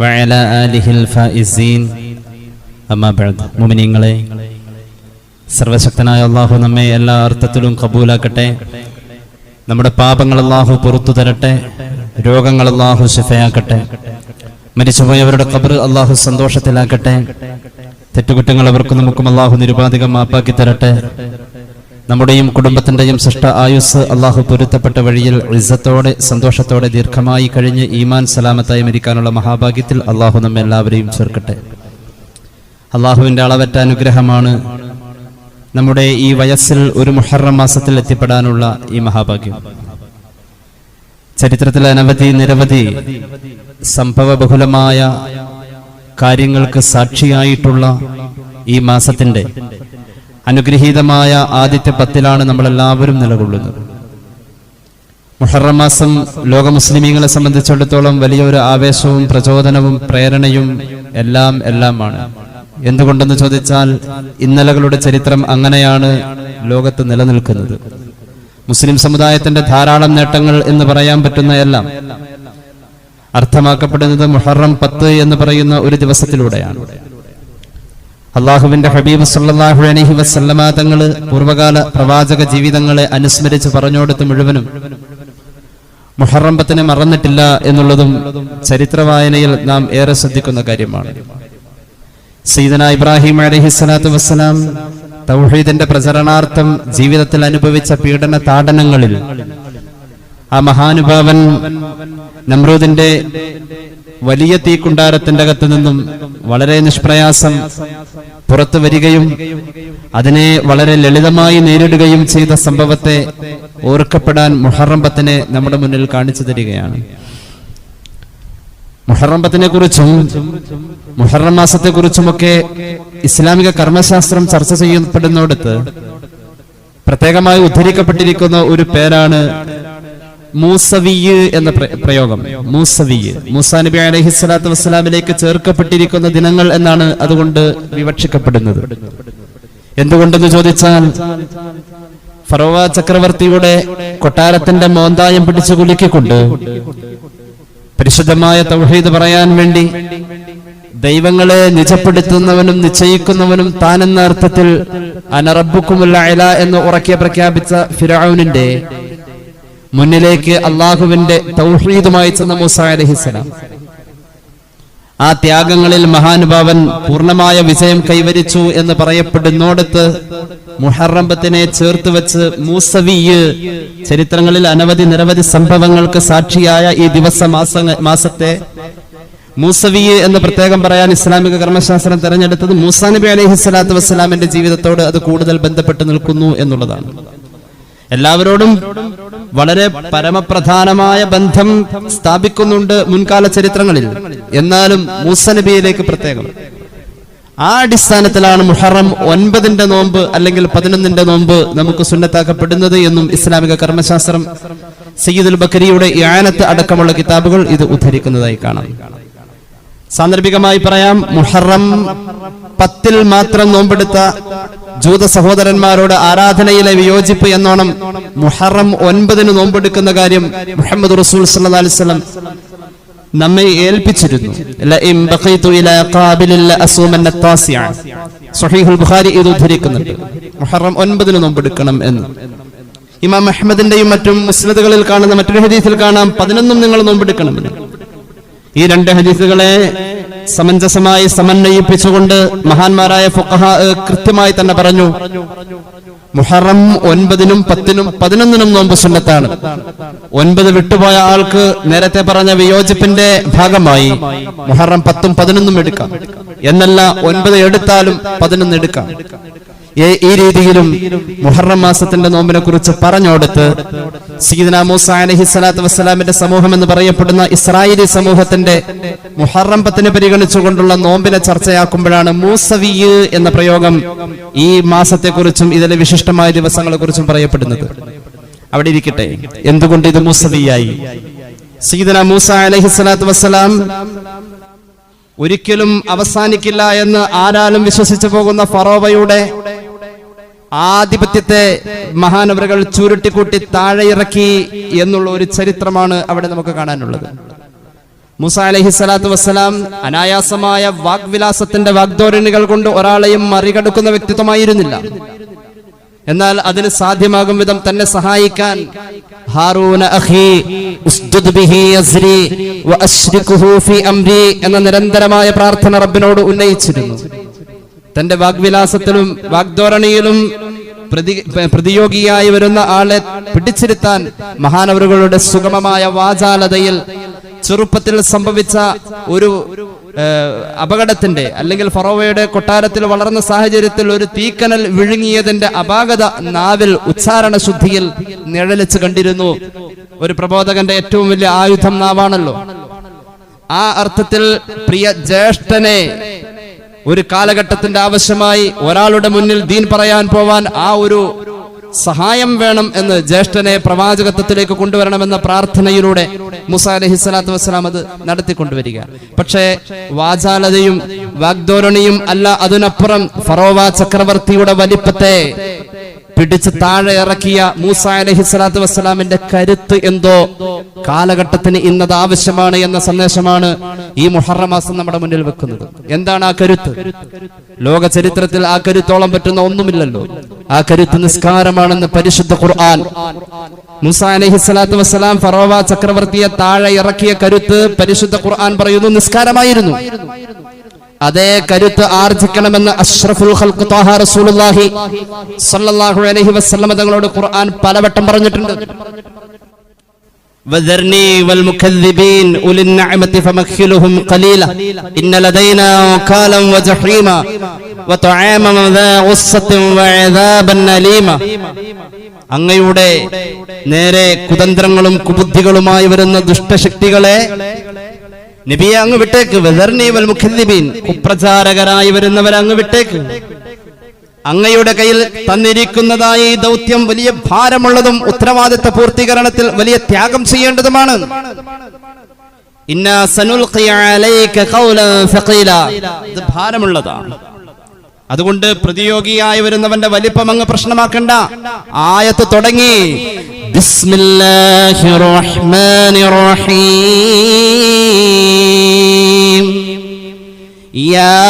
വഅല ആലിഹിൽ മുഅ്മിനീങ്ങളെ സർവശക്തനായ അള്ളാഹു നമ്മെ എല്ലാ അർത്ഥത്തിലും കബൂലാക്കട്ടെ. നമ്മുടെ പാപങ്ങൾ അള്ളാഹു പുറത്തു തരട്ടെ. രോഗങ്ങൾ അള്ളാഹു ശിഫയാക്കട്ടെ. മരിച്ചുപോയവരുടെ കബർ അള്ളാഹു സന്തോഷത്തിലാക്കട്ടെ. തെറ്റുകുറ്റങ്ങൾ അവർക്കും നമുക്കും അള്ളാഹു നിരുപാധികം മാപ്പാക്കി തരട്ടെ. നമ്മുടെയും കുടുംബത്തിന്റെയും സൃഷ്ട ആയുസ് അള്ളാഹു പൊരുത്തപ്പെട്ട വഴിയിൽ ഇസ്സത്തോടെ സന്തോഷത്തോടെ ദീർഘമായി കഴിഞ്ഞ് ഈമാൻ സലാമത്തായി മരിക്കാനുള്ള മഹാഭാഗ്യത്തിൽ അള്ളാഹു നമ്മെ എല്ലാവരെയും ചേർക്കട്ടെ. അള്ളാഹുവിന്റെ അളവറ്റ അനുഗ്രഹമാണ് നമ്മുടെ ഈ വയസ്സിൽ ഒരു മുഹറം മാസത്തിൽ എത്തിപ്പെടാനുള്ള ഈ മഹാഭാഗ്യം. ചരിത്രത്തിലെ അനവധി നിരവധി സംഭവ ബഹുലമായ കാര്യങ്ങൾക്ക് സാക്ഷിയായിട്ടുള്ള ഈ മാസത്തിന്റെ അനുഗ്രഹീതമായ ആദ്യത്തെ പത്തിലാണ് നമ്മളെല്ലാവരും നിലകൊള്ളുന്നത്. മുഹറം മാസം ലോക മുസ്ലിമീങ്ങളെ സംബന്ധിച്ചിടത്തോളം വലിയൊരു ആവേശവും പ്രചോദനവും പ്രേരണയും എല്ലാം എല്ലാമാണ്. എന്തുകൊണ്ടെന്ന് ചോദിച്ചാൽ ഇന്നലകളുടെ ചരിത്രം അങ്ങനെയാണ് ലോകത്ത് നിലനിൽക്കുന്നത്. മുസ്ലിം സമുദായത്തിന്റെ ധാരാളം നേട്ടങ്ങൾ എന്ന് പറയാൻ പറ്റുന്ന എല്ലാം അർത്ഥമാക്കപ്പെടുന്നത് മുഹറം പത്ത് എന്ന് പറയുന്ന ഒരു ദിവസത്തിലൂടെയാണ്. അള്ളാഹുവിന്റെ ഹബീബ് സല്ലാഹു അലഹി വസല്ലമ തങ്ങൾ പൂർവകാല പ്രവാചക ജീവിതങ്ങളെ അനുസ്മരിച്ച് പറഞ്ഞുകൊടുത്ത് മുഴുവനും മുഹറം പത്തിനെ മറന്നിട്ടില്ല എന്നുള്ളതും ചരിത്ര വായനയിൽ നാം ഏറെ ശ്രദ്ധിക്കുന്ന കാര്യമാണ്. സീദന ഇബ്രാഹിം അലഹി സ്വലാത്തു വസ്സലാം തൗഹീദിന്റെ പ്രചരണാർത്ഥം ജീവിതത്തിൽ അനുഭവിച്ച പീഡന താടനങ്ങളിൽ ആ മഹാനുഭാവൻ നമ്രൂദിന്റെ വലിയ തീക്കുണ്ടാരത്തിന്റെ അകത്ത് നിന്നും വളരെ നിഷ്പ്രയാസം പുറത്തു വരികയും അതിനെ വളരെ ലളിതമായി നേരിടുകയും ചെയ്ത സംഭവത്തെ ഓർക്കപ്പെടാൻ മുഹറംബത്തിനെ നമ്മുടെ മുന്നിൽ കാണിച്ചു തരികയാണ്. മുഹറം പത്തിനെ കുറിച്ചും മുഹറം മാസത്തെ കുറിച്ചുമൊക്കെ ഇസ്ലാമിക കർമ്മശാസ്ത്രം ചർച്ച ചെയ്യപ്പെടുന്നിടത്ത് പ്രത്യേകമായി ഉദ്ധരിക്കപ്പെട്ടിരിക്കുന്ന ഒരു പേരാണ് മൂസവിയ് എന്ന പ്രയോഗം. മൂസവിയ്. മൂസാ നബി അലൈഹി സ്വലാത്തു വസ്സലാമിലേക്ക് ചേർക്കപ്പെട്ടിരിക്കുന്ന ദിനങ്ങൾ എന്നാണ് അതുകൊണ്ട് വിവക്ഷിക്കപ്പെടുന്നത്. എന്തുകൊണ്ടെന്ന് ചോദിച്ചാൽ ഫറോവ ചക്രവർത്തിയുടെ കൊട്ടാരത്തിന്റെ മോന്തായം പിടിച്ചു കുലുക്കിക്കൊണ്ട് പരിശുദ്ധമായ തൗഹീദ് പറയാൻ വേണ്ടി ദൈവങ്ങളെ നിജപ്പെടുത്തുന്നവനും നിശ്ചയിക്കുന്നവനും താനെന്ന അർത്ഥത്തിൽ അനറബുക്കുമുല്ല അല എന്ന് ഉറക്കെ പ്രഖ്യാപിച്ച ഫിറൌനിന്റെ മുന്നിലേക്ക് അള്ളാഹുവിന്റെ തൗഹീദുമായി ചെന്ന മൂസ അലഹിസലാം ആ ത്യാഗങ്ങളിൽ മഹാനുഭാവൻ പൂർണമായ വിജയം കൈവരിച്ചു എന്ന് പറയപ്പെടുന്നോടത്ത് മുഹറംബത്തിനെ ചേർത്ത് വെച്ച് മൂസവിയ് ചരിത്രങ്ങളിൽ അനവധി നിരവധി സംഭവങ്ങൾക്ക് സാക്ഷിയായ ഈ ദിവസ മാസ മാസത്തെ മൂസവിയ് എന്ന് പ്രത്യേകം പറയാൻ ഇസ്ലാമിക കർമ്മശാസ്ത്രം തെരഞ്ഞെടുത്തത് മൂസാ നബി അലഹി സ്വലാത്തു വസ്സലാമിന്റെ ജീവിതത്തോട് അത് കൂടുതൽ ബന്ധപ്പെട്ട് നിൽക്കുന്നു എന്നുള്ളതാണ്. എല്ലാവരോടും വളരെ പരമപ്രധാനമായ ബന്ധം സ്ഥാപിക്കുന്നുണ്ട് മുൻകാല ചരിത്രങ്ങളിൽ. എന്നാലും മൂസ നബിയിലേക്ക് പ്രത്യേകം. ആ അടിസ്ഥാനത്തിലാണ് മുഹറം ഒൻപതിന്റെ നോമ്പ് അല്ലെങ്കിൽ പതിനൊന്നിന്റെ നോമ്പ് നമുക്ക് സുന്നത്താക്കപ്പെടുന്നത് എന്നും ഇസ്ലാമിക കർമ്മശാസ്ത്രം സയ്യിദുൽ ബക്കരിയുടെ യാനത്ത് അടക്കമുള്ള കിതാബുകൾ ഇത് ഉദ്ധരിക്കുന്നതായി കാണാം. സാന്ദർഭികമായി പറയാം മുഹറം പത്തിൽ മാത്രം നോമ്പെടുത്ത ജൂത സഹോദരന്മാരോട് ആരാധനയിലെ വിയോജിപ്പ് എന്നോണം മുഹറം ഒൻപതിന് നോമ്പെടുക്കുന്ന കാര്യം മുഹമ്മദ് റസൂൽ സല്ലല്ലാഹു അലൈഹി വസല്ലം നമ്മെ ഏൽപ്പിച്ചിരുന്നു. ബുഖാരി ഉദ്ധരിക്കുന്നുണ്ട്. മുഹറം ഒൻപതിന് നോമ്പെടുക്കണം എന്ന്. ഇമാം അഹമ്മദിന്റെയും മറ്റും മുസ്ലിദുകളിൽ കാണുന്ന മറ്റൊരു ഹദീസിൽ കാണാം പതിനൊന്നും നിങ്ങൾ നോമ്പെടുക്കണം ഈ രണ്ട് ഹദീസുകളെ സമഞ്ജസമായി സമന്വയിപ്പിച്ചുകൊണ്ട് മഹാന്മാരായ ഫുഖഹ കൃത്യമായി തന്നെ പറഞ്ഞു. മുഹറം ഒൻപതിനും പത്തിനും പതിനൊന്നിനും നോമ്പ് സുന്നത്താണ്. ഒൻപത് വിട്ടുപോയ ആൾക്ക് നേരത്തെ പറഞ്ഞ വിയോജിപ്പിന്റെ ഭാഗമായി മുഹറം പത്തും പതിനൊന്നും എടുക്കാം. എന്നല്ല ഒൻപത് എടുത്താലും പതിനൊന്ന് എടുക്കാം. ഈ- രീതിയിലും മുഹറം മാസത്തിന്റെ നോമ്പിനെ കുറിച്ച് പറഞ്ഞോടുത്ത് സീദന മൂസ വസ്സലാമിന്റെ സമൂഹം എന്ന് പറയപ്പെടുന്ന ഇസ്രായേലി സമൂഹത്തിന്റെ മുഹറം പത്തിന് പരിഗണിച്ചുകൊണ്ടുള്ള നോമ്പിനെ ചർച്ചയാക്കുമ്പോഴാണ് മൂസവിയ് എന്ന പ്രയോഗം ഈ മാസത്തെക്കുറിച്ചും ഇതിലെ വിശിഷ്ടമായ ദിവസങ്ങളെ കുറിച്ചും പറയപ്പെടുന്നത്. അവിടെ ഇരിക്കട്ടെ എന്തുകൊണ്ട് ഇത് മൂസവിയായി? സീദന മൂസ അലഹി സ്വലാത്തു വസ്സലാം ഒരിക്കലും അവസാനിക്കില്ല എന്ന് ആരാലും വിശ്വസിച്ചു പോകുന്ന ഫറോവയുടെ ആധിപത്യത്തെ മഹാനവറുകൾ ചുരുട്ടിക്കൂട്ടി താഴെ ഇറക്കി എന്നുള്ള ഒരു ചരിത്രമാണ് അവിടെ നമുക്ക് കാണാനുള്ളത്. മുസ അലഹി സ്വലാത്തു വസ്സലാം അനായാസമായ വാഗ്വിലാസത്തിന്റെ വാഗ്ദോരണികൾ കൊണ്ട് ഒരാളെയും മറികടക്കുന്ന വ്യക്തിത്വമായിരുന്നില്ല. എന്നാൽ അതിന് സാധ്യമാകും വിധം തന്നെ സഹായിക്കാൻ എന്ന നിരന്തരമായ പ്രാർത്ഥന റബ്ബിനോട് ഉന്നയിച്ചിരുന്നു. തന്റെ വാഗ്വിലാസത്തിലും വാഗ്ധോരണിയിലും പ്രതി പ്രതിയോഗിയായി വരുന്ന ആളെ പിടിച്ചിരുത്താൻ മഹാനവറുകളുടെ സുഗമമായ വാചാലതയിൽ ചെറുപ്പത്തിൽ സംഭവിച്ച ഒരു അപകടത്തിന്റെ അല്ലെങ്കിൽ ഫറോവയുടെ കൊട്ടാരത്തിൽ വളർന്ന സാഹചര്യത്തിൽ ഒരു തീക്കനൽ വിഴുങ്ങിയതിന്റെ അപാകത നാവിൽ ഉച്ചാരണ ശുദ്ധിയിൽ നിഴലിച്ച് കണ്ടിരുന്നു. ഒരു പ്രബോധകന്റെ ഏറ്റവും വലിയ ആയുധം നാവാണല്ലോ. ആ അർത്ഥത്തിൽ പ്രിയ ജ്യേഷ്ഠനെ ഒരു കാലഘട്ടത്തിന്റെ ആവശ്യമായി ഒരാളുടെ മുന്നിൽ ദീൻ പറയാൻ പോവാൻ ആ ഒരു സഹായം വേണം എന്ന് ജ്യേഷ്ഠനെ പ്രവാചകത്വത്തിലേക്ക് കൊണ്ടുവരണമെന്ന പ്രാർത്ഥനയിലൂടെ മുസ അലഹി സ്വലാത്തു വസ്സലാം അത് നടത്തിക്കൊണ്ടുവരിക. പക്ഷേ വാചാലതയും വാഗ്ദോരണിയും അല്ല അതിനപ്പുറം ഫറോവ ചക്രവർത്തിയുടെ വലിപ്പത്തെ പിടിച്ച് താഴെ ഇറക്കിയ മൂസ അലഹി സ്വലാത്തു വസ്സലാമിന്റെ കരുത്ത് എന്തോ? കാലഘട്ടത്തിന് ഇന്നത് ആവശ്യമാണ് എന്ന സന്ദേശമാണ് ഈ മുഹറം മാസം നമ്മുടെ മുന്നിൽ വെക്കുന്നത്. എന്താണ് ആ കരുത്ത്? ലോക ചരിത്രത്തിൽ ആ കരുത്തോളം പറ്റുന്ന ഒന്നുമില്ലല്ലോ. ആ കരുത്ത് നിസ്കാരമാണെന്ന് പരിശുദ്ധ ഖുർആൻ. മൂസ അലഹി സ്വലാത്തു വസ്സലാം ഫറോവ ചക്രവർത്തിയെ താഴെ ഇറക്കിയ കരുത്ത് പരിശുദ്ധ ഖുർആൻ പറയുന്നു നിസ്കാരമായിരുന്നു. അതേ കരുത്ത് ആർജിക്കണമെന്ന് അഷ്റഫുൽ ഖൽഖ് ത്വാഹ റസൂലുള്ളാഹി സ്വല്ലല്ലാഹു അലൈഹി വസല്ലം തങ്ങളോട് ഖുർആൻ പലവട്ടം പറഞ്ഞിട്ടുണ്ട് وذرني والمكذبين أولي النعمة فمخلهم قليلا إن لدينا وكالا وجحيما وطعاما ذا غصة وعذابا أليما അങ്ങയുടെ നേരെ കുതന്ത്രങ്ങളും കുബുദ്ധികളുമായി വരുന്ന ദുഷ്ടശക്തികളെ നബിയെ അങ്ങ് വിട്ടേക്ക്. വെദർനി വൽ മുഖദ്ദിബീൻ. കുപ്രചാരകരായി വരുന്നവരെ അങ്ങ് വിട്ടേക്ക്. അങ്ങയുടെ കയ്യിൽ തന്നിരിക്കുന്നതായി ദൗത്യം വലിയ ഭാരമുള്ളതും ഉത്തരവാദിത്ത പൂർത്തീകരണത്തിൽ വലിയ ത്യാഗം ചെയ്യേണ്ടതുമാണ്. ഭാരമുള്ളതാണ്. അതുകൊണ്ട് പ്രതിയോഗിയായി വരുന്നവന്റെ വലിപ്പം അങ്ങ് പ്രശ്നമാക്കണ്ട. ആയത്ത് തുടങ്ങി. بسم الله الرحمن الرحيم يا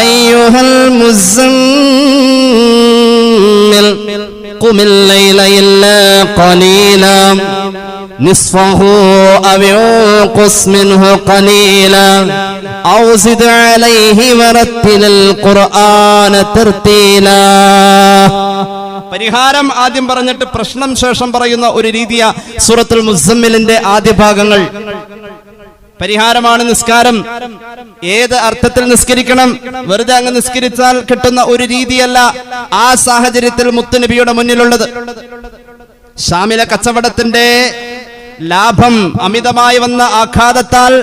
أيها المزمل قم الليل إلا قليلا نصفه أو ينقص منه قليلا أو زد عليه ورتل القرآن ترتيلا പരിഹാരം ആദ്യം പറഞ്ഞിട്ട് പ്രശ്നം ശേഷം പറയുന്ന ഒരു രീതിയ സൂറത്തുൽ മുസമ്മിലിന്റെ ആദ്യ ഭാഗങ്ങൾ. പരിഹാരമാണ് നിസ്കാരം. ഏത് അർത്ഥത്തിൽ നിസ്കരിക്കണം? വെറുതെ അങ്ങ് നിസ്കരിച്ചാൽ കിട്ടുന്ന ഒരു രീതിയല്ല ആ സാഹചര്യത്തിൽ മുത്തുനബിയുടെ മുന്നിലുള്ളത്. ഷാമിലെ കച്ചവടത്തിന്റെ ലാഭം അമിതമായി വന്ന ആഘാതത്താൽ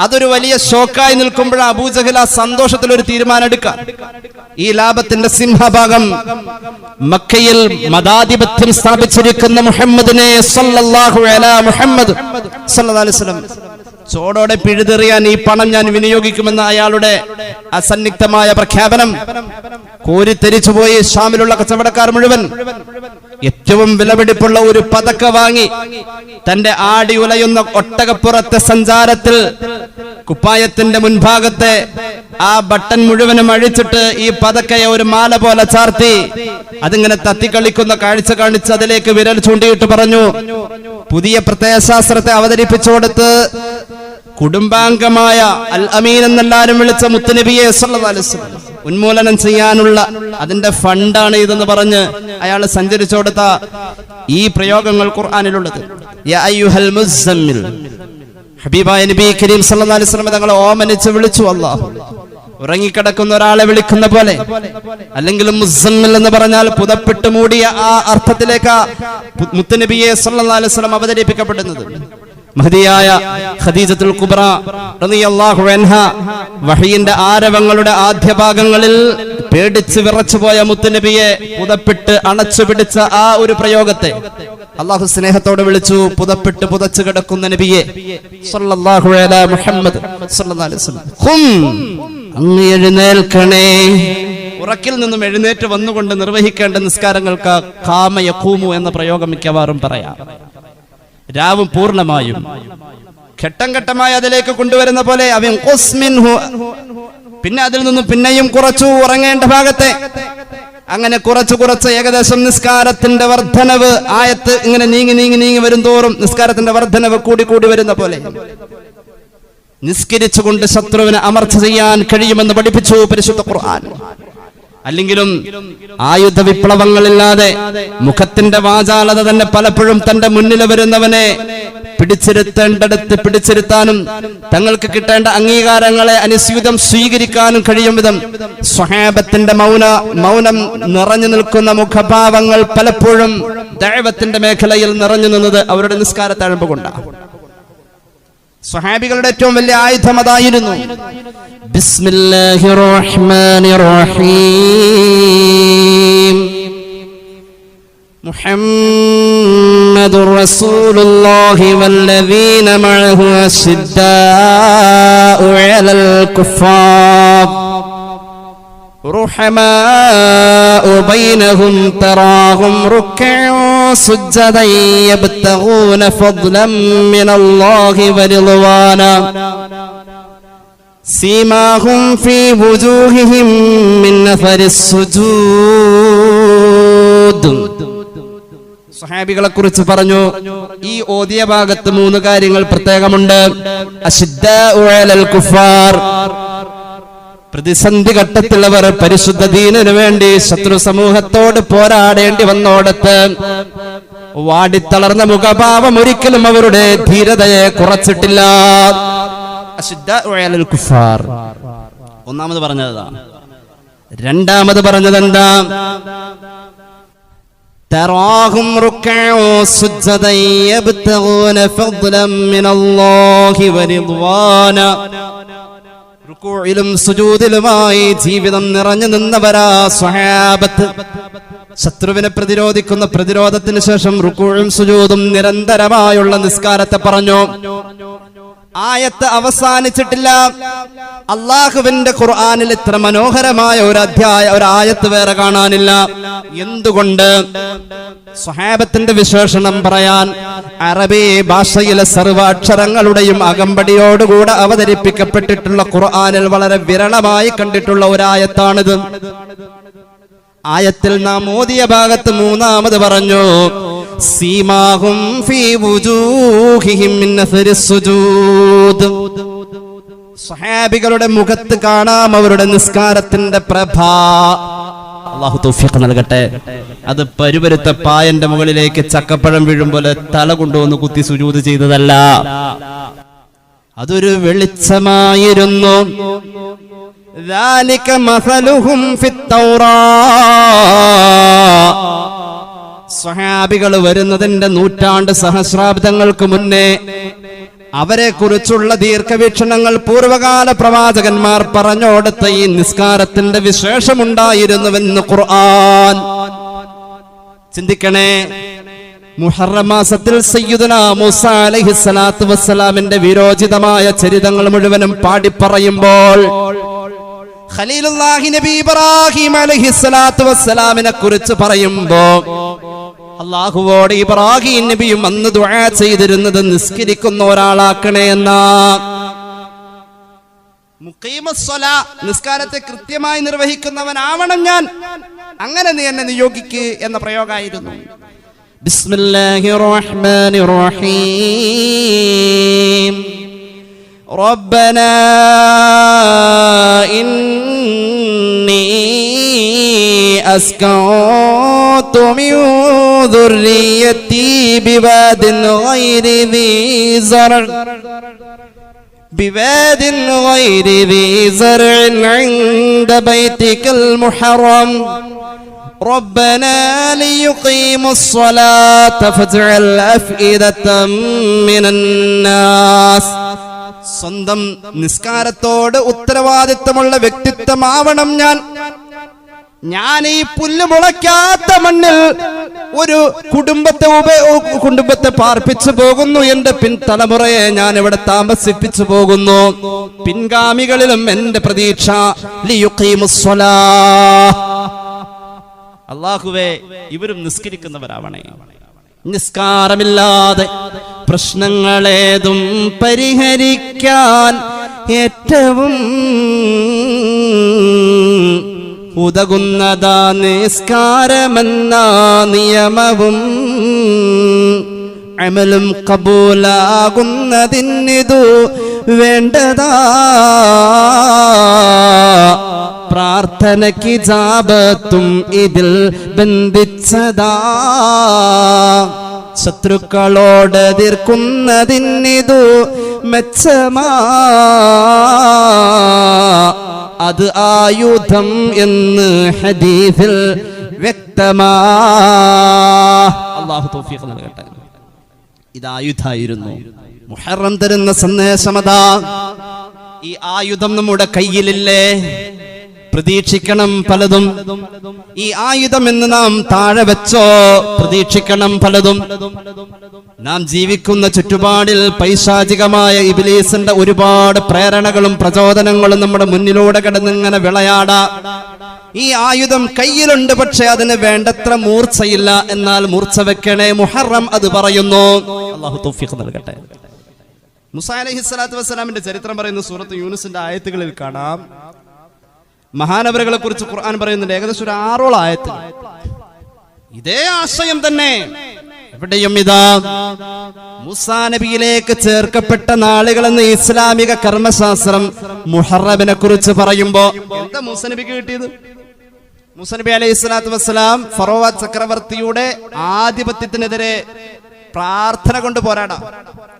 അതൊരു വലിയ ഷോക്കായി നിൽക്കുമ്പോൾ അബൂജഹൽ ആ സന്തോഷത്തിൽ ഒരു തീരുമാനം എടുക്കാം ഈ ലാഭത്തിന്റെ സിംഹഭാഗം മക്കയിൽ മതാധിപത്യം സ്ഥാപിച്ചിരിക്കുന്ന മുഹമ്മദിനെ മുഹമ്മദ് ചോടോടെ പിഴുതെറിയാൻ ഈ പണം ഞാൻ വിനിയോഗിക്കുമെന്ന അയാളുടെ അസന്നിഗ്ധമായ പ്രഖ്യാപനം കോരിത്തെരിച്ചുപോയി ഷാമിലുള്ള കച്ചവടക്കാർ മുഴുവൻ. ഏറ്റവും വിലപിടിപ്പുള്ള ഒരു പതക്ക വാങ്ങി തന്റെ ആടി ഉലയുന്ന ഒട്ടകപ്പുറത്തെ സഞ്ചാരത്തിൽ കുപ്പായത്തിന്റെ മുൻഭാഗത്തെ ആ ബട്ടൺ മുഴുവനും അഴിച്ചിട്ട് ഈ പതക്കയെ ഒരു മാല പോലെ ചാർത്തി. അതിങ്ങനെ തത്തിക്കളിക്കുന്ന കാഴ്ച കാണിച്ച് അതിലേക്ക് വിരൽ ചൂണ്ടിയിട്ട് പറഞ്ഞു പുതിയ പ്രത്യയശാസ്ത്രത്തെ അവതരിപ്പിച്ചു കൊടുത്ത് കുടുംബാംഗമായ അൽ അമീൻ എന്നെല്ലാരും വിളിച്ച മുത്തുനബിയെ ഉന്മൂലനം ചെയ്യാനുള്ള അതിന്റെ ഫണ്ടാണ് ഇതെന്ന് പറഞ്ഞ് അയാൾ സഞ്ചരിച്ചു കൊടുത്ത ഈ പ്രയോഗങ്ങൾ ഖുർആാനിലുള്ളത്. ഹബീബായ നബി കരീം സല്ലല്ലാഹു അലൈഹി വസല്ലം തങ്ങളെ ഓമനിച്ച് വിളിച്ചു അല്ലാഹു ഉറങ്ങിക്കിടക്കുന്ന ഒരാളെ വിളിക്കുന്ന പോലെ അല്ലെങ്കിൽ മുസമ്മിൽ എന്ന് പറഞ്ഞാൽ പുതപ്പിട്ട് മൂടിയ ആ അർത്ഥത്തിലേക്ക് മുത്തനബിയെ വസല്ലം അവതരിപ്പിക്കപ്പെടുന്നത്. മഹതിയായ ഖദീജത്തുൽ കുബ്ര റളിയല്ലാഹു വഹയിന്റെ ആരവങ്ങളുടെ ആദ്യ ഭാഗങ്ങളിൽ പേടിച്ച് വിറച്ചു പോയ മുത്തുനബിയെ പുതപ്പിട്ട് അണച്ചു പിടിച്ച ആ ഒരു പ്രയോഗത്തെ അള്ളാഹു സ്നേഹത്തോടെ വിളിച്ചു പുതപ്പിട്ട് പുതച്ചു കിടക്കുന്ന നബിയെ. സല്ലല്ലാഹു അലൈഹി മുഹമ്മദ് സല്ലല്ലാഹു അലൈഹി വസല്ലം. അങ്ങ് എഴുന്നേൽക്കണേ. ഉറക്കിൽ നിന്നും എഴുന്നേറ്റ് വന്നുകൊണ്ട് നിർവഹിക്കേണ്ട നിസ്കാരങ്ങൾക്ക് കാമയക്കൂമു എന്ന പ്രയോഗം മിക്കവാറും പറയാം. രാവും പൂർണമായും. ഘട്ടം ഘട്ടമായി അതിലേക്ക് കൊണ്ടുവരുന്ന പോലെ അവൻ. പിന്നെ അതിൽ നിന്നും പിന്നെയും കുറച്ചു ഉറങ്ങേണ്ട ഭാഗത്തെ. അങ്ങനെ കുറച്ചു കുറച്ച് ഏകദേശം നിസ്കാരത്തിന്റെ വർധനവ് ആയത്ത് ഇങ്ങനെ നീങ്ങി നീങ്ങി നീങ്ങി വരും തോറും നിസ്കാരത്തിന്റെ വർധനവ് കൂടി കൂടി വരുന്ന പോലെ. നിസ്കരിച്ചുകൊണ്ട് ശത്രുവിനെ അമർച്ച ചെയ്യാൻ കഴിയുമെന്ന് പഠിപ്പിച്ചു പരിശുദ്ധ ഖുർആൻ. അല്ലെങ്കിലും ആയുധ വിപ്ലവങ്ങളില്ലാതെ മുഖത്തിന്റെ വാചാലത തന്നെ പലപ്പോഴും തന്റെ മുന്നിൽ വരുന്നവനെ പിടിച്ചിരുത്തേണ്ടടുത്ത് പിടിച്ചിരുത്താനും തങ്ങൾക്ക് കിട്ടേണ്ട അംഗീകാരങ്ങളെ അനുസ്യൂതം സ്വീകരിക്കാനും കഴിയും വിധം സ്വഹാബത്തിന്റെ മൗന മൗനം നിറഞ്ഞു നിൽക്കുന്ന മുഖഭാവങ്ങൾ പലപ്പോഴും ദൈവത്തിന്റെ മേഖലയിൽ നിറഞ്ഞു നിന്നത് അവരുടെ നിസ്കാര തഴമ്പ് കൊണ്ടാണ്. സ്വഹാബികളുടെ ഏറ്റവും വലിയ ആയുധം അതായിരുന്നു ബിസ്മില്ലാഹിർ റഹ്മാനിർ റഹീം محمد رسول الله والذين معه أشداء على الكفار رحماء بينهم تراهم ركعا سجدا يبتغون فضلا من الله ورضوانا سيماهم في وجوههم من أثر السجود സ്വഹാബികളെ കുറിച്ച് പറഞ്ഞു ഈ ഓതിയ ഭാഗത്ത് മൂന്ന് കാര്യങ്ങൾ പ്രത്യേകമുണ്ട് അശുദ്ധ കുഫാർ പ്രതിസന്ധി ഘട്ടത്തിൽ അവർ പരിശുദ്ധ ദീനു വേണ്ടി ശത്രു സമൂഹത്തോട് പോരാടേണ്ടി വന്നോടത്ത് വാടിത്തളർന്ന മുഖഭാവം ഒരിക്കലും അവരുടെ ധീരതയെ കുറച്ചിട്ടില്ല അശുദ്ധ കുഫാർ ഒന്നാമത് പറഞ്ഞതാ രണ്ടാമത് പറഞ്ഞത് എന്താ تراهم ركعا سجدا يبتغون فضلا من الله ورضوانا റുക്കൂയിലും സുജൂദിലുമായി ജീവിതം നിറഞ്ഞു നിന്നവരാ സ്വഹാബത്ത്. ശത്രുവിനെ പ്രതിരോധിക്കുന്ന പ്രതിരോധത്തിന് ശേഷം റുക്കൂഴും സുജൂതും നിരന്തരമായുള്ള നിസ്കാരത്തെ പറഞ്ഞു. ആയത്ത് അവസാനിച്ചിട്ടില്ല. അള്ളാഹുവിന്റെ ഖുർആാനിൽ ഇത്ര മനോഹരമായ ഒരു അധ്യായ ഒരു ആയത്ത് വേറെ കാണാനില്ല. എന്തുകൊണ്ട്? സ്വഹാബത്തിന്റെ വിശേഷണം പറയാൻ അറബി ഭാഷയിലെ സർവാക്ഷരങ്ങളുടെയും അകമ്പടിയോടുകൂടെ അവതരിപ്പിക്കപ്പെട്ടിട്ടുള്ള ഖുർആാനിൽ വളരെ വിരളമായി കണ്ടിട്ടുള്ള ഒരായത്താണിത് ആയത്തിൽ നാം ഓതിയ ഭാഗത്ത് മൂന്നാമത് പറഞ്ഞു സീമാഹും ഫീ വുജൂഹിഹിം സ്വഹാബികളുടെ മുഖത്ത് കാണാം അവരുടെ നിസ്കാരത്തിന്റെ പ്രഭ. അള്ളാഹു തൗഫീഖ് നൽകട്ടെ. അത് പരുപരുത്ത പായന്റെ മുകളിലേക്ക് ചക്കപ്പഴം വീഴും പോലെ തല കൊണ്ടുവന്ന് കുത്തി സുജൂത് ചെയ്തതല്ല. അതൊരു വെളിച്ചമായിരുന്നു. സഹാബികൾ വരുന്നതിന്റെ നൂറ്റാണ്ട് സഹസ്രാബ്ദങ്ങൾക്ക് മുന്നേ അവരെ കുറിച്ചുള്ള ദീർഘവീക്ഷണങ്ങൾ പൂർവകാല പ്രവാചകന്മാർ പറഞ്ഞോടുത്ത ഈ നിസ്കാരത്തിന്റെ വിശേഷമുണ്ടായിരുന്നുവെന്ന് ഖുർആൻ. ചിന്തിക്കണേ മുഹറം മാസത്തിൽ സയ്യുദന മൂസ അലൈഹിസ്സലാത്തു വസ്സലാമിന്റെ വിരോചിതമായ ചരിതങ്ങൾ മുഴുവനും പാടിപ്പറയുമ്പോൾ ഖലീലുല്ലാഹി നബി ഇബ്രാഹിം അലൈഹിസ്സലാത്തു വസ്സലാമിനെ കുറിച്ച് പറയുമ്പോ അള്ളാഹുവോട് ഇബ്രാഹിം നബിയും അന്ന് ദുആ ചെയ്തിരുന്നത് നിസ്കരിക്കുന്ന ഒരാളാക്കണേ എന്ന. മുഖീമസ്വല നിസ്കാരത്തെ കൃത്യമായി നിർവഹിക്കുന്നവനാവണം ഞാൻ. അങ്ങനെ നീ എന്നെ നിയോഗിക്ക് എന്ന പ്രയോഗമായിരുന്നു ബിസ്മില്ലാഹിർ റഹ്മാനിർ റഹീം. ربنا إني أسكنت من ذريتي بواد غير ذي زرع. بواد غير ذي زرع عند بيتك المحرم. ربنا ليقيموا الصلاة فاجعل أفئدة من الناس. സ്വന്തം നിസ്കാരത്തോട് ഉത്തരവാദിത്തമുള്ള വ്യക്തിത്വമാവണം ഞാൻ. ഞാൻ ഈ പുല്ല് മുളയ്ക്കാത്ത മണ്ണിൽ ഒരു കുടുംബത്തെ കുടുംബത്തെ പാർപ്പിച്ചു പോകുന്നു. എന്റെ പിൻതലമുറയെ ഞാൻ ഇവിടെ താമസിപ്പിച്ചു പോകുന്നു. പിൻഗാമികളിലും എന്റെ പ്രതീക്ഷ. അള്ളാഹുവേ ഇവരും നിസ്കരിക്കുന്നവരാവണേ. നിസ്കാരമില്ലാതെ പ്രശ്നങ്ങളേതും പരിഹരിക്കാൻ ഏറ്റവും ഉതകുന്നതാ നിസ്കാരമെന്ന നിയമവും അമലും കബൂലാകുന്നതിനിതു വേണ്ടതാ. പ്രാർത്ഥനയ്ക്ക് ജാപത്തും ഇതിൽ ബന്ധിച്ചതാ. ശത്രുക്കളോട് തീർക്കുന്നതിന്നിതു മെച്ചമാ. അത് ആയുധം എന്ന് ഹദീഫിൽ വ്യക്തമാ. അള്ളാഹു നൽകട്ടെ. ഇത് മുഹറം തരുന്ന സന്ദേശമതാ. ഈ ആയുധം നമ്മുടെ കയ്യിലില്ലേ? പ്രതീക്ഷിക്കണം പലതും. ഈ ആയുധം എന്ന് നാം താഴെ വെച്ചോ പ്രതീക്ഷിക്കണം പലതും. നാം ജീവിക്കുന്ന ചുറ്റുപാടിൽ പൈശാചികമായ ഇബിലീസിന്റെ ഒരുപാട് പ്രേരണകളും പ്രചോദനങ്ങളും നമ്മുടെ മുന്നിലൂടെ കിടന്നിങ്ങനെ വിളയാടാ. ഈ ആയുധം കയ്യിലുണ്ട് പക്ഷെ അതിന് വേണ്ടത്ര മൂർച്ചയില്ല. എന്നാൽ മൂർച്ച വെക്കണേ മുഹറം അത് പറയുന്നു. അള്ളാഹു നൽകട്ടെ. മുസാ അലൈഹി സ്വലാത്തു വസ്സലാമിന്റെ ചരിത്രം പറയുന്ന സൂറത്ത് യൂനുസിന്റെ ആയത്തുകളിൽ കാണാം. മഹാനവരകളെ കുറിച്ച് ഖുർആൻ പറയുന്നുണ്ട്. ഏകദേശം ഒരു ആറോളം ആയത്ത് ഇതേ ആശയം തന്നെ. എവിടെയും ഇതാ മുസാ നബിയിലേക്ക് ചേർക്കപ്പെട്ട നാളുകളെന്ന് ഇസ്ലാമിക കർമ്മശാസ്ത്രം മുഹറബിനെ കുറിച്ച് പറയുമ്പോ എന്താ മൂസ നബിക്ക് കിട്ടിയത്? മൂസ നബി അലൈഹി സ്വലാത്തു വസ്സലാം ഫറോവ ചക്രവർത്തിയുടെ ആധിപത്യത്തിനെതിരെ പ്രാർത്ഥന കൊണ്ട് പോരാടാം.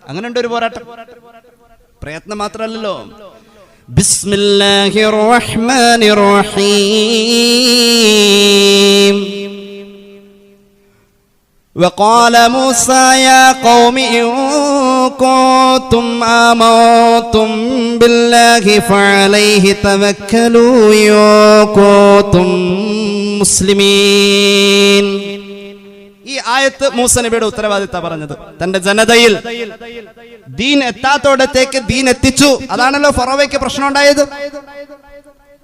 അങ്ങനെയുണ്ട് ഒരു പോരാട്ടം. പ്രയത്നം മാത്രമല്ലല്ലോ. بسم الله الرحمن الرحيم. وقال موسى يا قوم إن كنتم آمنتم بالله فعليه توكلوا إن كنتم مسلمين. ഈ ആയത്ത് മൂസ നബിയുടെ ഉത്തരവാദിത്ത പറഞ്ഞത്. തന്റെ ജനതയിൽ ദീൻ എത്താത്തോടത്തേക്ക് ദീൻ എത്തിച്ചു. അതാണല്ലോ ഫറോവയ്ക്ക് പ്രശ്നം ഉണ്ടായത്.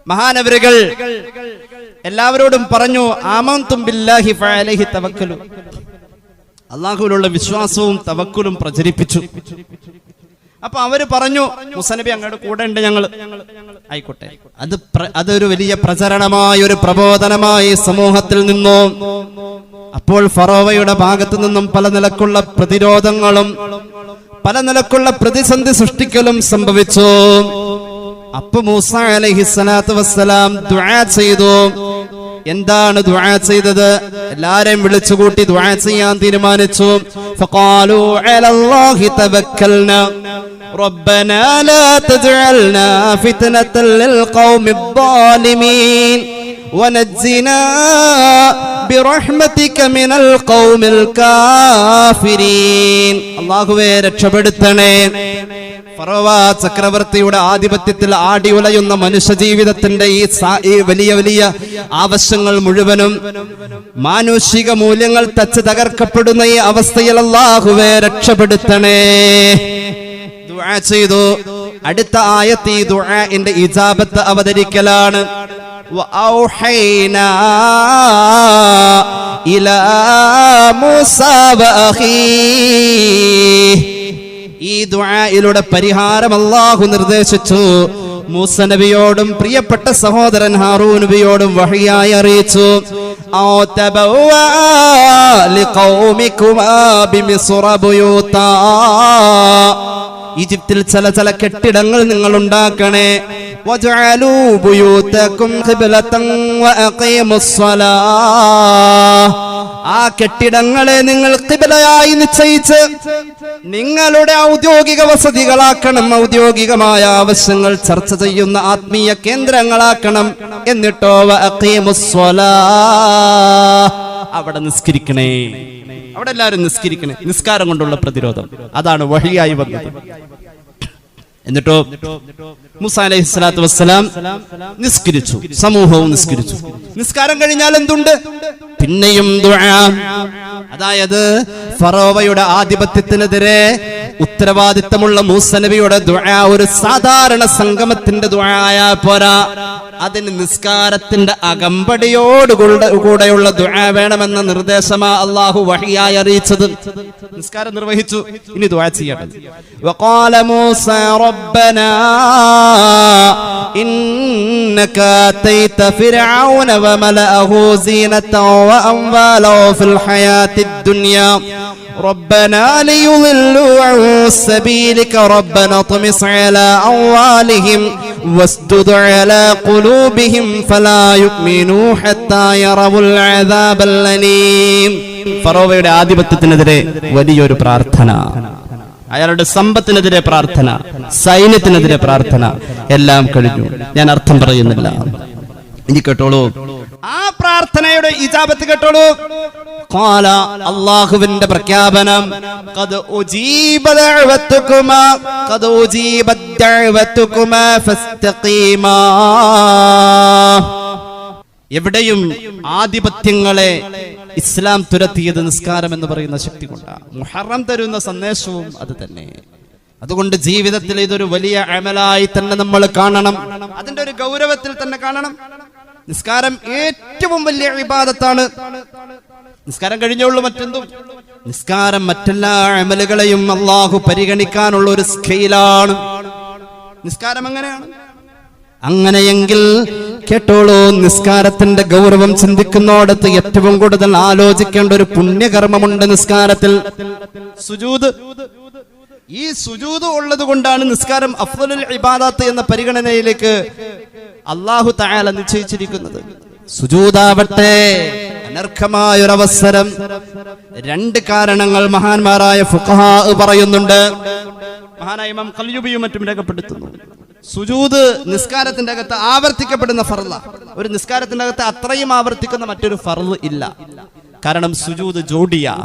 മഹാനവരുകൾ എല്ലാവരോടും പറഞ്ഞു ആമം ബില്ലാഹി ഫഅലൈഹി തവക്കലു. അള്ളാഹുവിലുള്ള വിശ്വാസവും തവക്കുലും പ്രചരിപ്പിച്ചു. അപ്പൊ അവർ പറഞ്ഞു മുസനബി അങ്ങോട്ട് കൂടെ ഉണ്ട് ഞങ്ങൾ ആയിക്കോട്ടെ. അത് അതൊരു വലിയ പ്രചരണമായി ഒരു പ്രബോധനമായി സമൂഹത്തിൽ നിന്നു അപ്പോൾ ഫറോവയുടെ ഭാഗത്തു നിന്നും പല നിലക്കുള്ള പ്രതിരോധങ്ങളും പല നിലക്കുള്ള പ്രതിസന്ധി സൃഷ്ടിക്കലും സംഭവിച്ചു അപ്പൊ മൂസ അലൈഹി സ്വലാത്തു വസ്സലാം ദുആ ചെയ്തു എന്താണ് ദുആ ചെയ്തത് എല്ലാരെയും വിളിച്ചുകൂട്ടി ദുആ ചെയ്യാൻ തീരുമാനിച്ചു ഫഖാലു അലല്ലാഹി തവക്കൽനാ ربنا لا تجعلنا فتنة للقوم الظالمين ونجنا برحمتك من القوم الكافرين الله രക്ഷപ്പെടുത്തണേ ഫറോവ ചക്രവർത്തിയുടെ ആധിപത്യത്തിൽ ആടി ഉലയുന്ന മനുഷ്യ ജീവിതത്തിന്റെ ഈ സാ- ഈ വലിയ വലിയ ആവശ്യങ്ങൾ മുഴുവനും മാനുഷിക മൂല്യങ്ങൾ തച്ച് തകർക്കപ്പെടുന്ന ഈ അവസ്ഥയിൽ അള്ളാഹുവെ രക്ഷപ്പെടുത്തണേ ദുആ ചെയ്തു അടുത്ത ആയത്ത് ഈ ദുആന്റെ ഇജാബത്ത് അവതരിക്കലാണ് وأوحينا إلى موسى وأخيه ഈ ദുആയിലൂടെ പരിഹാരം അള്ളാഹു നിർദ്ദേശിച്ചു മൂസ നബിയോടും പ്രിയപ്പെട്ട സഹോദരൻ ഹാറൂൻ നബിയോടും വഹിയായി അറിയിച്ചു ഔ ഈജിപ്തിൽ ചില ചില കെട്ടിടങ്ങൾ നിങ്ങൾ ഉണ്ടാക്കണേ ആ കെട്ടിടങ്ങളെ നിങ്ങൾ കിബിലയായി നിശ്ചയിച്ച് നിങ്ങളുടെ ഔദ്യോഗിക വസതികളാക്കണം ഔദ്യോഗികമായ ആവശ്യങ്ങൾ ചർച്ച ചെയ്യുന്ന ആത്മീയ കേന്ദ്രങ്ങളാക്കണം എന്നിട്ടോ. അവിടെ നിസ്കരിക്കണേ. അവിടെ എല്ലാവരും നിസ്കരിക്കണേ. നിസ്കാരം കൊണ്ടുള്ള പ്രതിരോധം. അതാണ് വഴിയായി വന്നത്. എന്നിട്ടോ മുസ സ്വലാത്തു വസ്സലാം നിസ്കരിച്ചു. സമൂഹവും നിസ്കരിച്ചു. നിസ്കാരം കഴിഞ്ഞാൽ എന്തുണ്ട്? പിന്നെയും അതായത് ഫറോവയുടെ ആധിപത്യത്തിനെതിരെ ഉത്തരവാദിത്തമുള്ള മൂസ നബിയുടെ ഒരു സാധാരണ സംഗമത്തിന്റെ ദുആയ പോരാ. അതിന് നിസ്കാരത്തിന്റെ അകമ്പടിയോട് കൂടെ- കൂടെയുള്ള ദുആ വേണമെന്ന നിർദ്ദേശമാ അള്ളാഹു വഹിയായി അറിയിച്ചത് നിസ്കാരം നിർവഹിച്ചു ഇനി ദുആ ചെയ്യണം وقال موسى ربنا إنك آتيت فرعون وملأه زينة وأموالا في الحياة الدنيا ربنا ليضلوا عن سبيلك ربنا اطمس على أموالهم واسدد على قلوبهم فلا يؤمنوا حتى يروا العذاب الأليم ഫറോവയുടെ ആധിപത്യത്തിനെതിരെ വലിയൊരു പ്രാർത്ഥന അയാളുടെ സമ്പത്തിനെതിരെ പ്രാർത്ഥന സൈന്യത്തിനെതിരെ പ്രാർത്ഥന എല്ലാം കഴിഞ്ഞു ഞാൻ അർത്ഥം പറയുന്നില്ല ഇനി കേട്ടോളൂ ആ പ്രാർത്ഥനയുടെ ഇജാബത്ത് കേട്ടോളൂ അള്ളാഹുവിന്റെ പ്രഖ്യാപനം എവിടെയും ആധിപത്യങ്ങളെ ഇസ്ലാം തുരത്തിയത് നിസ്കാരം എന്ന് പറയുന്ന ശക്തി കൊണ്ടാണ്. മുഹറം തരുന്ന സന്ദേശവും അത് തന്നെ. അതുകൊണ്ട് ജീവിതത്തിൽ ഇതൊരു വലിയ അമലായി തന്നെ നമ്മൾ കാണണം. അതിന്റെ ഒരു ഗൗരവത്തിൽ തന്നെ കാണണം. നിസ്കാരം ഏറ്റവും വലിയ വിവാദത്താണ് നിസ്കാരം കഴിഞ്ഞുള്ളൂ മറ്റെന്തും? നിസ്കാരം മറ്റെല്ലാ അമലുകളെയും അള്ളാഹു പരിഗണിക്കാനുള്ള ഒരു സ്കെയിലാണ്. നിസ്കാരം അങ്ങനെയാണ് അങ്ങനെയെങ്കിൽ കേട്ടോളൂ നിസ്കാരത്തിന്റെ ഗൗരവം ചിന്തിക്കുന്നോടത്ത് ഏറ്റവും കൂടുതൽ ആലോചിക്കേണ്ട ഒരു പുണ്യകർമ്മമുണ്ട് നിസ്കാരത്തിൽ. സുജൂദ്. ഈ സുജൂത് ഉള്ളത് കൊണ്ടാണ് നിസ്കാരം അഫ്ദലുൽ ഇബാദത്ത് എന്ന പരിഗണനയിലേക്ക് അള്ളാഹു തആല നിശ്ചയിച്ചിരിക്കുന്നത്. സുജൂദാവട്ടെ. അനർഘമായൊരവസരം. രണ്ട് കാരണങ്ങൾ മഹാന്മാരായ ഫുഖഹാ പറയുന്നുണ്ട്. മഹാനായ ഇമാം കല്യുബിയും മറ്റും രേഖപ്പെടുത്തുന്നു. സുജൂദ് നിസ്കാരത്തിന്റെ അകത്ത് ആവർത്തിക്കപ്പെടുന്ന ഫർള. ഒരു നിസ്കാരത്തിന്റെ അകത്ത് അത്രയും ആവർത്തിക്കുന്ന മറ്റൊരു ഫർൾ ഇല്ല. കാരണം സുജൂദ് ജോഡിയ.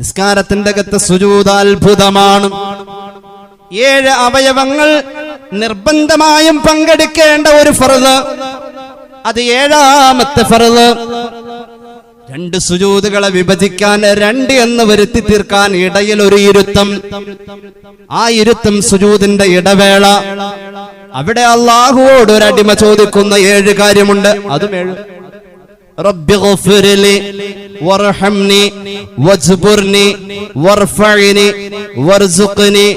നിസ്കാരത്തിന്റെ അകത്ത് സുജൂദ് അത്ഭുതമാണ്. ഏഴ് അവയവങ്ങൾ നിർബന്ധമായും പങ്കെടുക്കേണ്ട ഒരു ഫർൾ. അത് ഏഴാമത്തെ ഫർൾ. രണ്ട് സുജൂതുകളെ വിഭജിക്കാൻ രണ്ട് എന്ന് വരുത്തി തീർക്കാൻ ഇടയിൽ ഒരു ഇരുത്തം ആ ഇരുത്തം സുജൂതിന്റെ ഇടവേള അവിടെ അള്ളാഹുവോട് ഒരു അടിമ ചോദിക്കുന്ന ഏഴ് കാര്യമുണ്ട് അതും ഏഴ് رب اغفر لي وارحمني واجبرني وارفعني وارزقني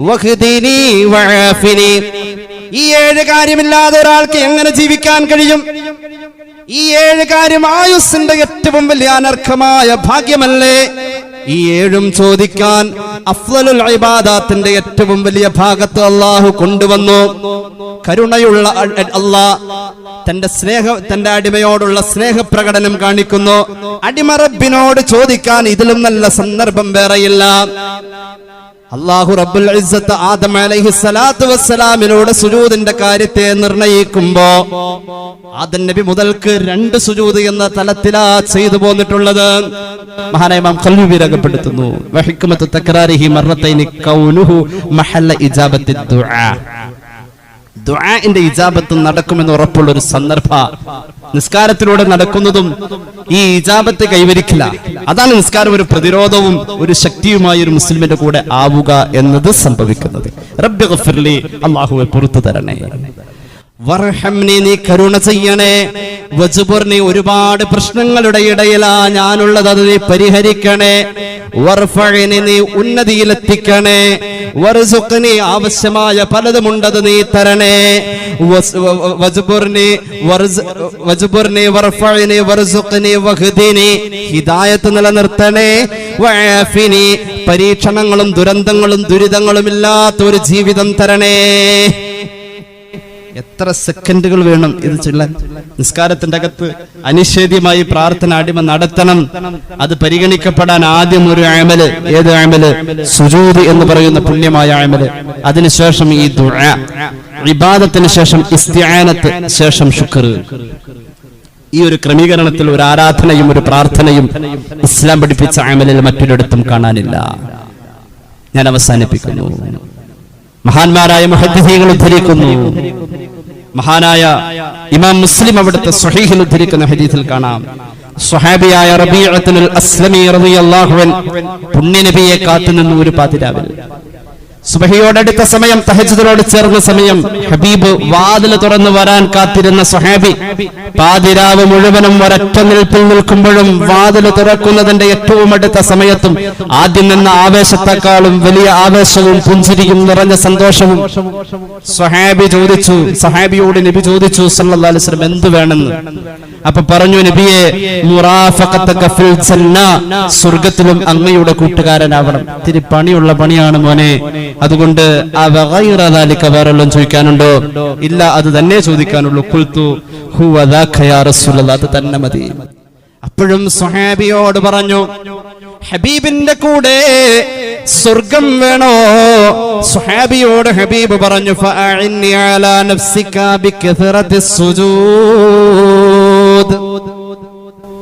واهدني وعافني ഈ ഏഴ് കാര്യമില്ലാതെ ഒരാൾക്ക് എങ്ങനെ ജീവിക്കാൻ കഴിയും ഈ ഏഴ് കാര്യം ആയുസിന്റെ ഏറ്റവും വലിയ അനർഹമായ ഭാഗ്യമല്ലേ? ഈ ഏഴും ചോദിക്കാൻ അഫ്ലലുൽ ഇബാദാത്തിന്റെ ഏറ്റവും വലിയ ഭാഗത്ത് അള്ളാഹു കൊണ്ടുവന്നു. കരുണയുള്ള അള്ളാ തന്റെ സ്നേഹ തന്റെ അടിമയോടുള്ള സ്നേഹപ്രകടനം കാണിക്കുന്നു. അടിമറബിനോട് ചോദിക്കാൻ ഇതിലും നല്ല സന്ദർഭം വേറെയില്ല. അള്ളാഹു റബ്ബുൽ ഇസ്സത്ത് ആദം അലൈഹി സ്വലാത്തു വസ്സലാമിനോട് സുജൂദിന്റെ കാര്യത്തെ നിർണയിക്കുമ്പോ ആദം നബി മുതൽക്ക് രണ്ട് സുജൂദ് എന്ന തലത്തിലാ ചെയ്തു പോന്നിട്ടുള്ളത്. മഹാനായ ഖൽബി രേഖപ്പെടുത്തുന്നു. വഹിക്കുമത്ത് തക്രാരിഹി മർറത്തൈനി കൗനുഹു മഹല്ല ഇജാബത്തി ദുആ. ദുആഇന്റെ ഇജാബത്ത് നടക്കുമെന്ന് ഉറപ്പുള്ള ഒരു സന്ദർഭ. നിസ്കാരത്തിലൂടെ നടക്കുന്നതും ഈ ഇജാബത്ത് കൈവരിക്കില്ല. അതാണ് നിസ്കാരം ഒരു പ്രതിരോധവും ഒരു ശക്തിയുമായി ഒരു മുസ്ലിമിന്റെ കൂടെ ആവുക എന്നത് സംഭവിക്കുന്നത്. റബ്ബി ഗഫിർലി അള്ളാഹുവെ പുറത്തു തരണേ. വർഹംനി നീ കരുണ ചെയ്യണേ. വജുബുർനി ഒരുപാട് പ്രശ്നങ്ങളുടെ ഇടയിലാ ഞാനുള്ളത് അത് നീ പരിഹരിക്കണേ. വർഫഴിനി നീ ഉന്നതിയിലെത്തിക്കണേ. വർസുഖ്നി ആവശ്യമായ പലതുമുണ്ടത് നീ തരണേ. വസ്- വ- വ- വജ്ബുർനി വർസ്- വജ്ബുർനി വർഫഅനി വർസുഖ്നി വഹ്ദിനി ഹിദായത്ത് നിലനിർത്തണേ. പരീക്ഷണങ്ങളും ദുരന്തങ്ങളും ദുരിതങ്ങളും ഇല്ലാത്ത ഒരു ജീവിതം തരണേ. എത്ര സെക്കൻഡുകൾ വേണം ഇത് ചൊല്ലാൻ? നിസ്കാരത്തിന്റെ അകത്ത് അനിഷേധ്യമായി പ്രാർത്ഥന അടിമ നടത്തണം. അത് പരിഗണിക്കപ്പെടാൻ ആദ്യം ഒരു ആമൽ ഏത് ആമൽ സുജൂദ് എന്ന് പറയുന്ന പുണ്യമായ ആമൽ അതിനുശേഷം ഈ ദുആ. ഇബാദത്തിന് ശേഷം ഇസ്ത്യാനത്ത് ശേഷം ശുക്ർ. ഈ ഒരു ക്രമീകരണത്തിൽ ഒരു ആരാധനയും ഒരു പ്രാർത്ഥനയും ഇസ്ലാം പഠിപ്പിച്ച ആമലിൽ മറ്റൊരിടത്തും കാണാനില്ല. ഞാൻ അവസാനിപ്പിക്കുന്നു. മഹാന്മാരായ മുഹദ്ദിസീങ്ങൾ ഉദ്ധരിക്കുന്നു. മഹാനായ ഇമാം മുസ്ലിം അവിടുത്തെ സ്വഹീഹിൽ ഉദ്ധരിക്കുന്ന ഹദീസിൽ കാണാം. സ്വഹാബിയായ റബീഅത്തുൽ അസ്ലമി റളിയല്ലാഹു അൻ പുണ്യനബിയെ കാത്തുനിന്നു ഒരു പാതിരാവിൽ. സുബഹിയോടടുത്ത സമയം തഹജ്ജുദിനോട് ചേർന്ന സമയം ഹബീബ് വാതിൽ തുറന്നു വരാൻ കാത്തിരുന്ന സ്വഹാബി പാതിരാവ് മുഴുവനും ഒരൊറ്റ നിൽപ്പിൽ നിൽക്കുമ്പോഴും വാതിൽ തുറക്കുന്നതിന്റെ ഏറ്റവും അടുത്ത സമയത്തും ആദ്യം നിന്ന ആവേശത്തെക്കാളും വലിയ ആവേശവും പുഞ്ചിരിയും നിറഞ്ഞ സന്തോഷവും സ്വഹാബി ചോദിച്ചു സഹാബിയോട് നബി ചോദിച്ചു വസല്ലം എന്ത് വേണമെന്ന്? അപ്പൊ പറഞ്ഞു നബിയെ സ്വർഗത്തിലും അങ്ങയുടെ കൂട്ടുകാരനാവണം. തിരി പണിയുള്ള പണിയാണ് മോനെ. അതുകൊണ്ട് വേറെല്ലാം ചോദിക്കാനുണ്ടോ? ഇല്ല അത് തന്നെ ചോദിക്കാനുള്ളൂ. അത് തന്നെ മതി. അപ്പോഴും സുഹാബിയോട് പറഞ്ഞു ഹബീബിന്റെ കൂടെ സ്വർഗം വേണോ? സുഹാബിയോട് ഹബീബ് പറഞ്ഞു ഫഅഇന്നി അലാ നഫ്സിക ബികഥറത്തി സുജൂദ്.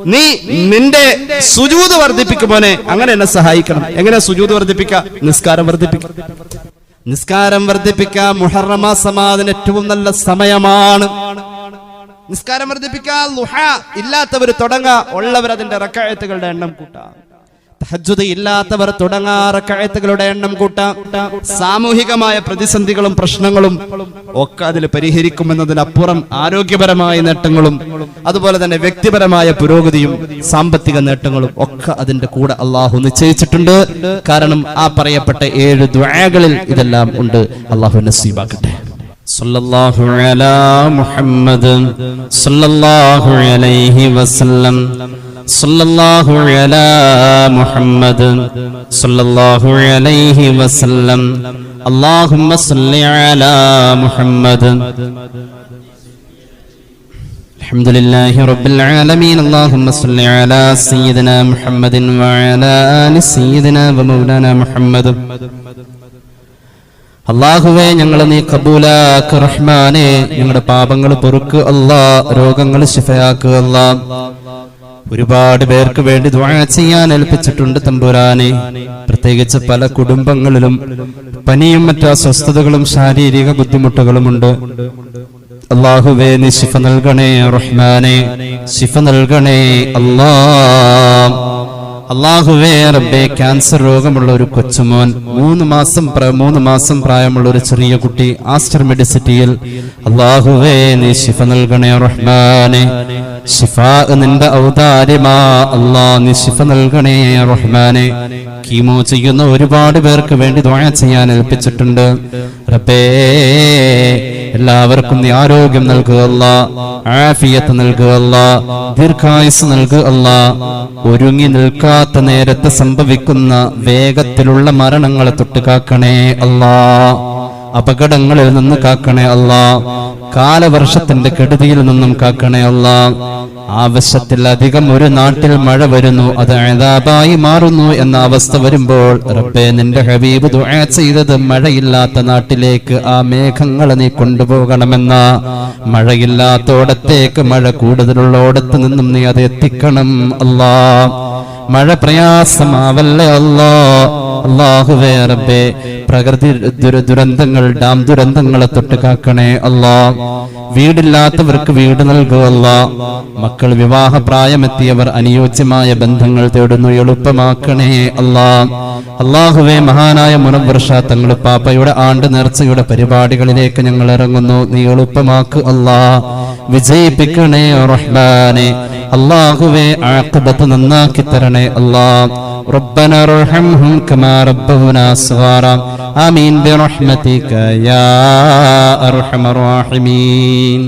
നീ നിന്റെ സുജൂത് വർദ്ധിപ്പിക്കുമോനെ അങ്ങനെ എന്നെ സഹായിക്കണം. എങ്ങനെ സുജൂത് വർദ്ധിപ്പിക്ക? നിസ്കാരം വർദ്ധിപ്പിക്ക. നിസ്കാരം വർദ്ധിപ്പിക്ക മുഹറമ സമാധിന് ഏറ്റവും നല്ല സമയമാണ്. നിസ്കാരം വർദ്ധിപ്പിക്കാൻ ഇല്ലാത്തവർ തുടങ്ങാ. ഉള്ളവർ അതിന്റെ റക്കായത്തുകളുടെ എണ്ണം കൂട്ടാം. തഹജ്ജുദ് ഇല്ലാത്തവർ തുടങ്ങാ റക്കായത്തുകളുടെ എണ്ണം കൂട്ടാം സാമൂഹികമായ പ്രതിസന്ധികളും പ്രശ്നങ്ങളും ഒക്കെ അതിൽ പരിഹരിക്കുമെന്നതിനപ്പുറം ആരോഗ്യപരമായ നേട്ടങ്ങളും അതുപോലെ തന്നെ വ്യക്തിപരമായ പുരോഗതിയും സാമ്പത്തിക നേട്ടങ്ങളും ഒക്കെ അതിന്റെ കൂടെ അള്ളാഹു നിശ്ചയിച്ചിട്ടുണ്ട് കാരണം ആ പറയപ്പെട്ട ഏഴ് ദ്വാകളിൽ ഇതെല്ലാം ഉണ്ട് അള്ളാഹു നസീബാക്കട്ടെ صلى الله على محمد صلى الله عليه وسلم صلى الله على محمد صلى الله عليه وسلم اللهم صل على محمد الحمد لله رب العالمين اللهم صل على سيدنا محمد وعلى آل سيدنا ومولانا محمد അള്ളാഹുവെ ഞങ്ങളെ നീ കബൂലാക്ക് റഹ്മാനെ ഞങ്ങളുടെ പാപങ്ങൾ പൊറുക്ക് അല്ലാ രോഗങ്ങൾ ശിഫയാക്ക് അല്ലാ ഒരുപാട് പേർക്ക് വേണ്ടി ചെയ്യാൻ ഏൽപ്പിച്ചിട്ടുണ്ട് തമ്പുരാനെ. പ്രത്യേകിച്ച് പല കുടുംബങ്ങളിലും പനിയും മറ്റു അസ്വസ്ഥതകളും ശാരീരിക ബുദ്ധിമുട്ടുകളുമുണ്ട്. അള്ളാഹുവേ നീ ശിഫ നൽകണേ റഹ്മാനെ. ശിഫ നൽകണേ അല്ലാ അള്ളാഹുവേ റബ്ബെ ക്യാൻസർ രോഗമുള്ള ഒരു കൊച്ചുമോൻ മൂന്ന് മാസം മൂന്ന് മാസം പ്രായമുള്ള ഒരു ചെറിയ കുട്ടി ആസ്റ്റർ മെഡിസിറ്റിയിൽ അള്ളാഹുവേ നീ ശിഫ നൽകണേ റഹ്മാനെ നിന്റെ ഔദാര്യമാ അള്ളാ നീ ശിഫ നൽകണേ റഹ്മാനെ. കീമോ ചെയ്യുന്ന ഒരുപാട് പേർക്ക് വേണ്ടി ദ്വാ ചെയ്യാൻ ഏൽപ്പിച്ചിട്ടുണ്ട്. റബ്ബേ എല്ലാവർക്കും നീ ആരോഗ്യം നൽകുക അല്ല ആഫിയത്ത് നൽകുക അല്ല ദീർഘായുസ് നൽകുക ഒരുങ്ങി ഒരുങ്ങി നിൽക്കാത്ത നേരത്ത് സംഭവിക്കുന്ന വേഗത്തിലുള്ള മരണങ്ങളെ തൊട്ട് കാക്കണേ അല്ലാ. അപകടങ്ങളിൽ നിന്ന് കാക്കണേ അല്ലാ. കാലവർഷത്തിന്റെ കെടുതിയിൽ നിന്നും കാക്കണേ അല്ലാ. ആവശ്യത്തിൽ അധികം ഒരു നാട്ടിൽ മഴ വരുന്നു അത് അഴതാപായി മാറുന്നു എന്ന അവസ്ഥ വരുമ്പോൾ റബ്ബേ നിന്റെ ഹബീബ് ദുആ ചെയ്തത് മഴയില്ലാത്ത നാട്ടിലേക്ക് ആ മേഘങ്ങളെ നീ കൊണ്ടുപോകണമെന്ന മഴയില്ലാത്തോടത്തേക്ക് മഴ കൂടുതലുള്ളോടത്ത് നിന്നും നീ അത് എത്തിക്കണം അല്ലാ. മഴ പ്രയാസമാവല്ലേ അല്ലോ? അള്ളാഹുവേ റബ്ബേ പ്രകൃതി ദുര- ദുരന്തങ്ങൾ ഡാം ദുരന്തങ്ങളെ തൊട്ട് കാക്കണേ അല്ലാ. വീടില്ലാത്തവർക്ക് വീട് നൽകുവല്ല മക്കൾ വിവാഹ പ്രായമെത്തിയവർ അനുയോജ്യമായ ബന്ധങ്ങൾ തേടുന്നു എളുപ്പമാക്കണേ അല്ലാ. അള്ളാഹുവേ മഹാനായ മുനവർഷ തങ്ങൾ പാപ്പയുടെ ആണ്ട് നേർച്ചയുടെ പരിപാടികളിലേക്ക് ഞങ്ങൾ ഇറങ്ങുന്നു. നീ എളുപ്പമാക്ക് അല്ലാ. വിജയിപ്പിക്കണേ റഹ്മാനെ. അള്ളാഹുവേ ആക്കബത്ത് നന്നാക്കി തരണേ അല്ലാ ربنا ارحمهم كما ربونا صغارا آمين برحمتك يا أرحم الراحمين